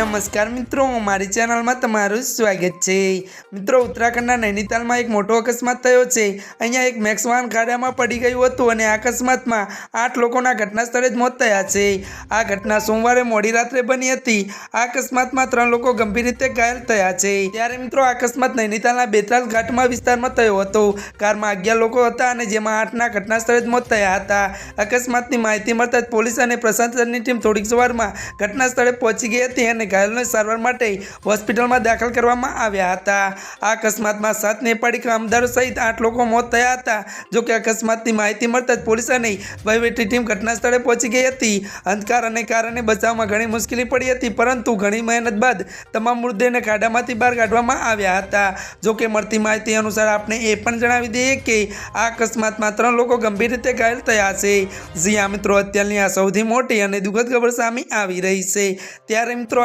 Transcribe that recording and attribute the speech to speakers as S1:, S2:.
S1: નમસ્કાર મિત્રો, મારી ચેનલમાં તમારું સ્વાગત છે. મિત્રો, ઉત્તરાખંડના નૈનીતાલમાં એક મોટો અકસ્માત થયો છે. અહીંયા એક મેક્સ ખાડામાં પડી ગયું હતું અને અકસ્માતમાં આઠ લોકોના ઘટના સ્થળે જ મોત થયા છે. આ ઘટના સોમવારે મોડી રાત્રે બની હતી. આ અકસ્માતમાં ત્રણ લોકો ગંભીર રીતે ઘાયલ થયા છે. ત્યારે મિત્રો, આ અકસ્માત નૈનીતાલના બેતાલ ઘાટમાં વિસ્તારમાં થયો હતો. કારમાં અગિયાર લોકો હતા અને જેમાં આઠના ઘટના સ્થળે જ મોત થયા હતા. અકસ્માતની માહિતી મળતા જ પોલીસ અને પ્રશાસનની ટીમ થોડીક સવારમાં ઘટના સ્થળે પહોંચી ગઈ હતી અને ઘાયલોને સારવાર માટે હોસ્પિટલમાં દાખલ કરવામાં આવ્યા હતા. આ અકસ્માતમાં સાત નેપાળી કામદારો સહિત આઠ લોકો મોત થયા હતા. જોકે અકસ્માતની માહિતી મળતા જ પોલીસ અને વહીવટી ટીમ ઘટના સ્થળે પહોંચી ગઈ હતી. અંધકારને કારણે બચાવમાં ઘણી મુશ્કેલી પડી હતી, પરંતુ ઘણી મહેનત બાદ તમામ મૃતદેહને ખાડામાંથી બહાર કાઢવામાં આવ્યા હતા. જોકે મળતી માહિતી અનુસાર આપણે એ પણ જણાવી દઈએ કે આ અકસ્માતમાં ત્રણ લોકો ગંભીર રીતે ઘાયલ થયા છે. જી આ મિત્રો, અત્યારની આ સૌથી મોટી અને દુઃખદ ખબર સામે આવી રહી છે. ત્યારે મિત્રો